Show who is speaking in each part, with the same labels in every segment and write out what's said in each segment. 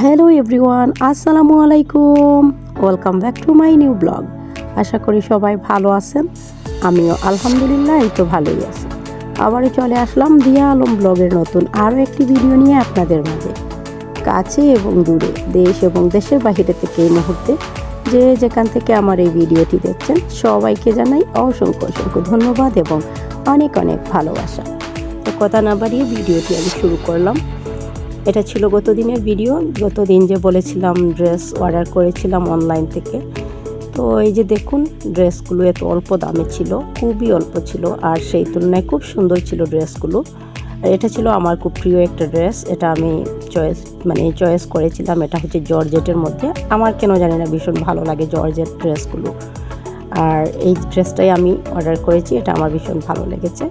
Speaker 1: Hello everyone, আসসালামু আলাইকুম। Welcome back to my new blog. আশা করি সবাই ভালো আছেন। আমিও আলহামদুলিল্লাহ, এই তো ভালোই আছি। আবারও চলে আসলাম দিয়া আলম ব্লগের নতুন আরও একটি ভিডিও নিয়ে আপনাদের মাঝে। কাছে এবং দূরে, দেশ এবং দেশের বাহিরে থেকে এই মুহূর্তে যে যেখান থেকে আমার এই ভিডিওটি দেখছেন, সবাইকে জানাই অসংখ্য অসংখ্য ধন্যবাদ এবং অনেক অনেক ভালোবাসা। তো কথা না বাড়িয়ে ভিডিওটি আমি শুরু করলাম। এটা ছিল গত দিনের ভিডিও গত দিন যে বলেছিলাম ড্রেস অর্ডার করেছিলাম অনলাইন থেকে। তো এই যে দেখুন ড্রেসগুলো এত অল্প দামে ছিল, খুবই অল্প ছিল, আর সেই তুলনায় খুব সুন্দর ছিল ড্রেসগুলো আর এটা ছিল আমার খুব প্রিয় একটা ড্রেস এটা আমি চয়েস মানে চয়েস করেছিলাম, এটা হচ্ছে জর্জেটের মধ্যে। আমার কেন জানি না, ভীষণ ভালো লাগে জর্জেট ড্রেসগুলো আর এই ড্রেসটাই আমি অর্ডার করেছি, এটা আমার ভীষণ ভালো লেগেছে।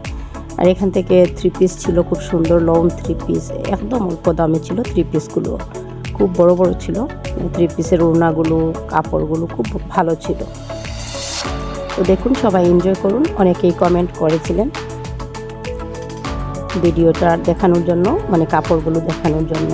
Speaker 1: আর এখান থেকে থ্রি পিস ছিল, খুব সুন্দর লং থ্রি পিস একদম অল্প দামে ছিল থ্রি পিসগুলো খুব বড় বড় ছিল থ্রি পিসের ওড়নাগুলো, কাপড়গুলো খুব ভালো ছিল। তো দেখুন, সবাই এনজয় করুন, অনেকেই কমেন্ট করেছিলেন ভিডিওটা দেখানোর জন্য মানে কাপড়গুলো দেখানোর জন্য।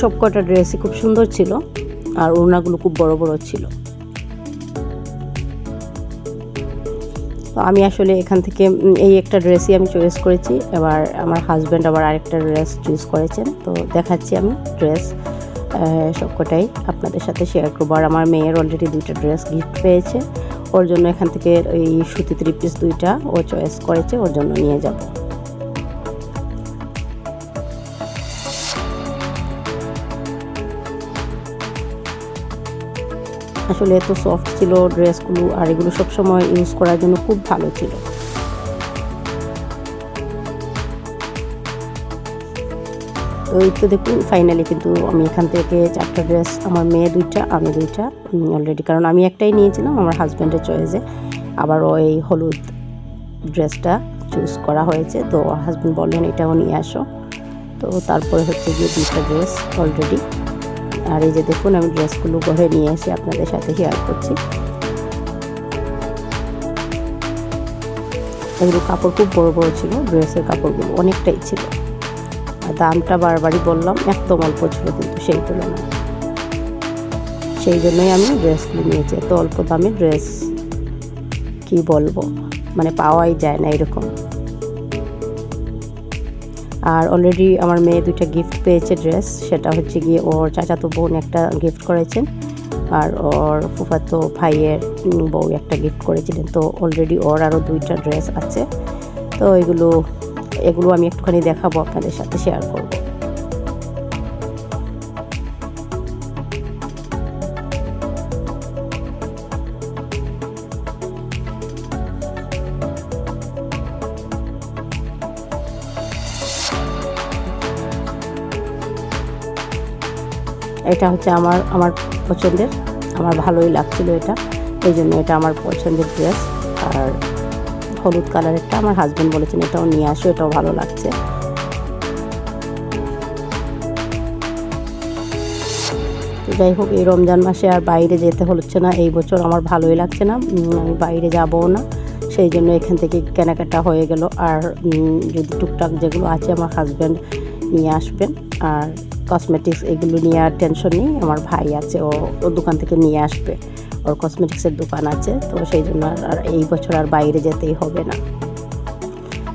Speaker 1: সব কটা ড্রেসই খুব সুন্দর ছিল আর ওড়নাগুলো খুব বড় বড় ছিল। তো আমি আসলে এখান থেকে এই একটা ড্রেসই আমি চয়েস করেছি। এবার আমার হাজব্যান্ড আবার আরেকটা ড্রেস চুজ করেছেন। তো দেখাচ্ছি আমি ড্রেস সবকটাই আপনাদের সাথে শেয়ার করব। আর আমার মেয়ের অলরেডি দুইটা ড্রেস গিফট পেয়েছে। ওর জন্য এখান থেকে এই সুতি থ্রি পিস দুইটা ও চয়েস করেছে। ওর জন্য নিয়ে যাব। আসলে এত সফট ছিল ড্রেসগুলো আর এগুলো সবসময় ইউজ করার জন্য খুব ভালো ছিল। এই তো দেখুন ফাইনালি কিন্তু আমি এখান থেকে চারটা ড্রেস আমার মেয়ে দুইটা, আমি দুইটা অলরেডি কারণ আমি একটাই নিয়েছিলাম, আমার হাজব্যান্ডের চয়েসে আবার ওই হলুদ ড্রেসটা চুজ করা হয়েছে, তো হাজব্যান্ড বললেন, এটাও নিয়ে আসো। তো তারপরে হচ্ছে গিয়ে দুইটা ড্রেস অলরেডি আর এই যে দেখুন, আমি ড্রেসগুলো ঘরে নিয়ে এসে আপনাদের সাথে শেয়ার করছি। এগুলো কাপড় খুব বড় বড় ছিল, ড্রেসের কাপড়গুলো অনেকটাই ছিল। আর দামটা বারবারই বললাম, একদম অল্প ছিল, কিন্তু সেই তুলনায়। সেই জন্যই আমি ড্রেসগুলো নিয়েছি, এত অল্প দামে ড্রেস কি বলব? মানে পাওয়াই যায় না এরকম। আর অলরেডি আমার মেয়ে দুইটা গিফট পেয়েছে ড্রেস সেটা হচ্ছে গিয়ে ওর চাচাতো বোন একটা গিফট করেছেন আর ওর ফুফাতো ভাইয়ের বউ একটা গিফট করেছিলেন। তো অলরেডি ওর আরও দুইটা ড্রেস আছে। তো এগুলো এগুলো আমি একটুখানি দেখাবো আপনাদের সাথে শেয়ার করব। এটা হচ্ছে আমার আমার পছন্দের, আমার ভালোই লাগছিল এটা। এই জন্য এটা আমার পছন্দের ড্রেস আর হলুদ কালারেরটা আমার হাজব্যান্ড বলেছেন, এটাও নিয়ে আসো, এটাও ভালো লাগছে। যাই হোক, এই রমজান মাসে আর বাইরে যেতে হচ্ছে না, এই বছর আমার ভালোই লাগছে না আমি বাইরে যাবও না। সেই জন্য এখান থেকে কেনাকাটা হয়ে গেল। আর যদি টুকটাক যেগুলো আছে আমার হাজব্যান্ড নিয়ে আসবেন। আর কসমেটিক্স এগুলো নিয়ে আর টেনশন নেই। আমার ভাই আছে, ও ওর দোকান থেকে নিয়ে আসবে। ওর কসমেটিক্সের দোকান আছে, তো সেই জন্য আর এই বছর আর বাইরে যেতেই হবে না।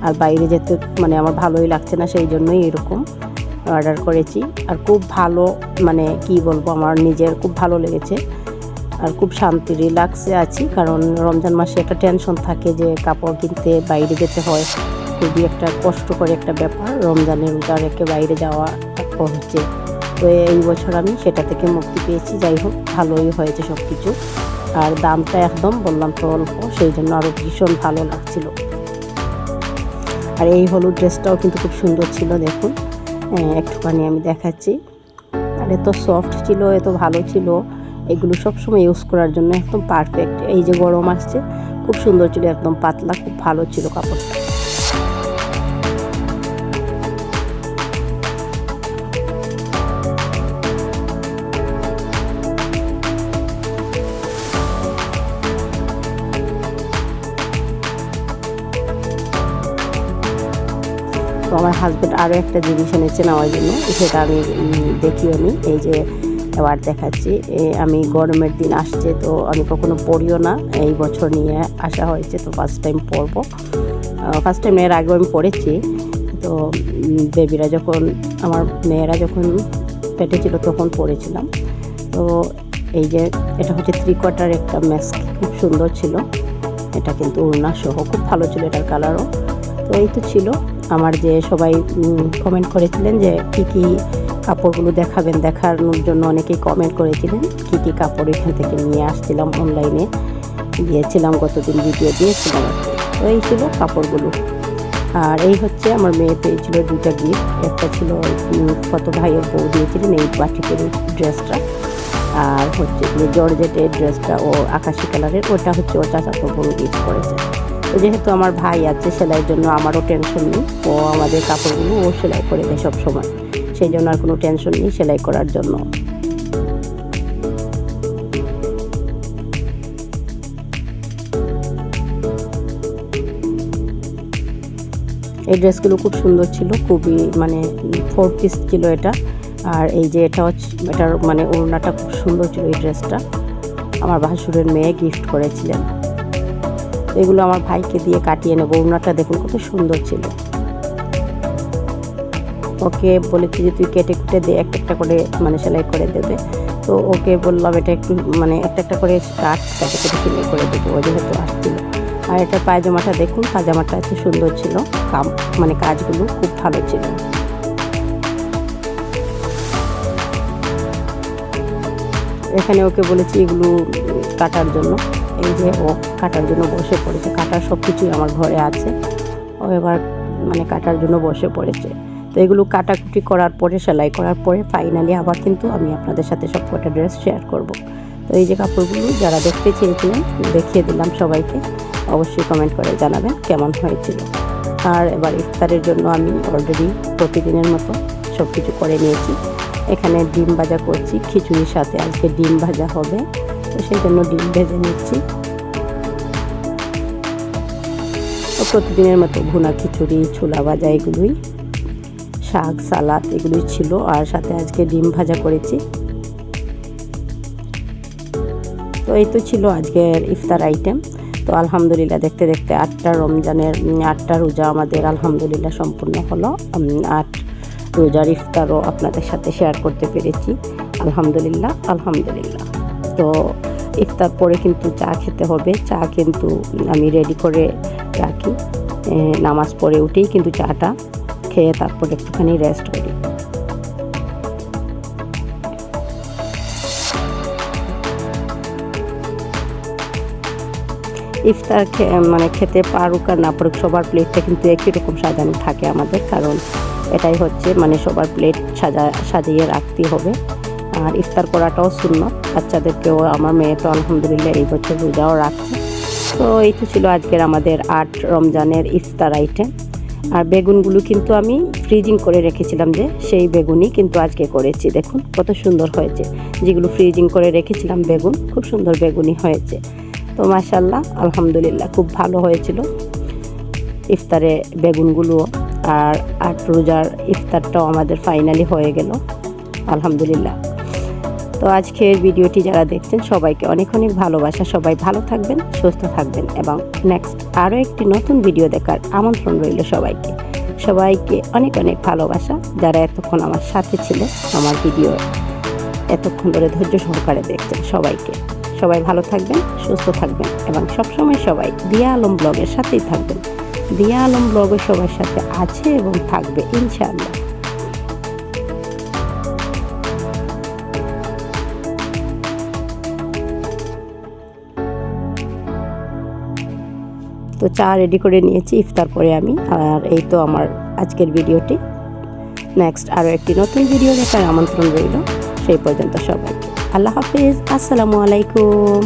Speaker 1: আর বাইরে যেতে মানে আমার ভালোই লাগছে না, সেই জন্যই এরকম অর্ডার করেছি। আর খুব ভালো মানে কি বলব, আমার নিজের খুব ভালো লেগেছে। আর খুব শান্তি রিল্যাক্সে আছি, কারণ রমজান মাসে একটা টেনশন থাকে যে কাপড় কিনতে বাইরে যেতে হয়। খুবই একটা কষ্টকর একটা ব্যাপার। রমজানের রোজা রেখে বাইরে যাওয়া হচ্ছে। তো এই বছর আমি সেটা থেকে মুক্তি পেয়েছি। যাই হোক ভালোই হয়েছে সব কিছু আর দামটা একদম বললাম তো অল্প সেই জন্য আরও ভীষণ ভালো লাগছিল। আর এই হলুদ ড্রেসটাও কিন্তু খুব সুন্দর ছিল দেখুন। হ্যাঁ, একটুখানি আমি দেখাচ্ছি। আর এত সফট ছিল এত ভালো ছিল। এগুলো সবসময় ইউজ করার জন্য একদম পারফেক্ট এই যে গরম আসছে খুব সুন্দর ছিল একদম পাতলা খুব ভালো ছিল কাপড়টা। হাজব্যান্ড আরও একটা জিনিস এনেছে নেওয়ার জন্য, সেটা আমি দেখিও নি। এই যে এবার দেখাচ্ছি আমি গরমের দিন আসছে, তো আমি কখনো পড়িও না। এই বছর নিয়ে আসা হয়েছে, তো ফার্স্ট টাইম পরবো ফার্স্ট টাইম এর আগেও আমি পড়েছি। তো বেবিরা যখন, আমার মেয়েরা যখন পেটে ছিল তখন পড়েছিলাম। তো এই যে, এটা হচ্ছে থ্রি কোয়ার্টার একটা ম্যাস্ক খুব সুন্দর ছিল। এটা কিন্তু উড়না সহ, খুব ভালো ছিল এটার কালারও তো এই তো ছিল। আমার যে সবাই কমেন্ট করেছিলেন যে কী কী কাপড়গুলো দেখাবেন দেখানোর জন্য অনেকেই কমেন্ট করেছিলেন, কী কী কাপড় এখান থেকে নিয়ে আসছিলাম অনলাইনে দিয়েছিলাম, গতদিন ভিডিও দিয়েছিলাম। তো এই ছিল কাপড়গুলো। আর এই হচ্ছে আমার মেয়ে পেয়েছিল দুইটা গিফট একটা ছিল কত ভাইয়ের বউ দিয়েছিলেন এই বাটিকের ড্রেসটা আর হচ্ছে জর্জেটের ড্রেসটা ও আকাশি কালারের ওটা হচ্ছে ও চাচাতো বড় গিফট করেছে। যেহেতু আমার ভাই আছে, সেলাইয়ের জন্য আমারও টেনশন নেই। ও আমাদের কাপড়গুলো ও সেলাই করে দেয় সব সময় সেই জন্য আর কোনো টেনশন নেই সেলাই করার জন্য। এই ড্রেসগুলো খুব সুন্দর ছিল, খুবই মানে ফোর পিস ছিল এটা। আর এই যে এটা হচ্ছে, এটার মানে ওড়নাটা খুব সুন্দর ছিল এই ড্রেসটা। আমার ভাসুরের মেয়ে গিফট করেছিলেন। এগুলো আমার ভাইকে দিয়ে কাটিয়ে নেব। ওড়নাটা দেখুন, কত সুন্দর ছিল। ওকে বলেছি যে, তুই কেটে কুটে দে, একটা একটা করে মানে সেলাই করে দেবে তো ওকে বললাম, এটা একটু মানে একটা একটা করে কাট কেটে কেটে সেলাই করে দেবো। ও যেহেতু আসছিল। আর এটা পায়জামাটা দেখুন, পায়জামাটা এত সুন্দর ছিল। কাম মানে কাজগুলো খুব ভালো ছিল। এখানে ওকে বলেছি, এগুলো কাটার জন্য। এই যে ও কাটার জন্য বসে পড়েছে, কাটার সব কিছুই আমার ঘরে আছে। ও এবার মানে কাটার জন্য বসে পড়েছে। তো এগুলো কাটাকুটি করার পরে, সেলাই করার পরে ফাইনালি আবার কিন্তু আমি আপনাদের সাথে সব কটা ড্রেস শেয়ার করব। তো এই যে কাপড়গুলো যারা দেখতে চেয়েছিলেন, দেখিয়ে দিলাম সবাইকে। অবশ্যই কমেন্ট করে জানাবেন কেমন হয়েছিল। আর এবার ইফতারের জন্য আমি অলরেডি প্রতিদিনের মতো সব কিছু করে নিয়েছি। এখানে ডিম ভাজা করছি, খিচুড়ির সাথে আজকে ডিম ভাজা হবে। তো সেই জন্য ডিম ভেজে নিচ্ছি। প্রতিদিনের মতো ভুনা খিচুড়ি, ছোলা ভাজা এগুলোই, শাক, সালাদ এগুলোই ছিল। আর সাথে আজকে ডিম ভাজা করেছি। তো এই তো ছিল আজকের ইফতার আইটেম। তো আলহামদুলিল্লাহ দেখতে দেখতে আটটা রমজানের আটটা রোজা আমাদের আলহামদুলিল্লাহ সম্পূর্ণ হলো। আট রোজার ইফতারও আপনাদের সাথে শেয়ার করতে পেরেছি। আলহামদুলিল্লাহ আলহামদুলিল্লাহ। তো ইফতার পরে কিন্তু চা খেতে হবে। চা কিন্তু আমি রেডি করে রাখি। নামাজ পড়ে উঠেই কিন্তু চাটা খেয়ে তারপরে একটুখানি রেস্ট করি। ইফতার মানে খেতে পারুক আর না পারুক, সবার প্লেটটা কিন্তু একই রকম সাজানো থাকে আমাদের। কারণ এটাই হচ্ছে মানে সবার প্লেট সাজা, সাজিয়ে রাখতে হবে। আর ইফতার করাটাও শূন্য বাচ্চাদেরকেও, আমার মেয়ে তো আলহামদুলিল্লাহ এই বছর রোজাও রাখছে। তো এই তো ছিল আজকের আমাদের আট রমজানের ইফতার আইটেম আর বেগুনগুলো কিন্তু আমি ফ্রিজিং করে রেখেছিলাম যে, সেই বেগুনই কিন্তু আজকে করেছি। দেখুন, কত সুন্দর হয়েছে। যেগুলো ফ্রিজিং করে রেখেছিলাম বেগুন, খুব সুন্দর বেগুনই হয়েছে। তো মাশাল্লাহ আলহামদুলিল্লাহ খুব ভালো হয়েছিল ইফতারে বেগুনগুলো। আর আট রোজার ইফতারটাও আমাদের ফাইনালি হয়ে গেল। আলহামদুলিল্লাহ। তো আজকের ভিডিওটি যারা দেখছেন, সবাইকে অনেক অনেক ভালোবাসা। সবাই ভালো থাকবেন, সুস্থ থাকবেন এবং নেক্সট আরও একটি নতুন ভিডিও দেখার আমন্ত্রণ রইল সবাইকে। সবাইকে অনেক অনেক ভালোবাসা। যারা এতক্ষণ আমার সাথে ছিল, আমার ভিডিও এতক্ষণ ধরে ধৈর্য সহকারে দেখছেন, সবাইকে। সবাই ভালো থাকবেন, সুস্থ থাকবেন এবং সবসময় সবাই দিয়া আলম ব্লগের সাথেই থাকবেন। দিয়া আলম ব্লগও সবার সাথে আছে এবং থাকবে, ইনশাআল্লাহ। তো চা রেডি করে নিয়েছি, ইফতার পরে আমি। আর এই তো আমার আজকের ভিডিওটি। নেক্সট আরও একটি নতুন ভিডিও দেখার আমন্ত্রণ রইল। সেই পর্যন্ত সবাই আল্লাহ হাফিজ, আসসালামু আলাইকুম।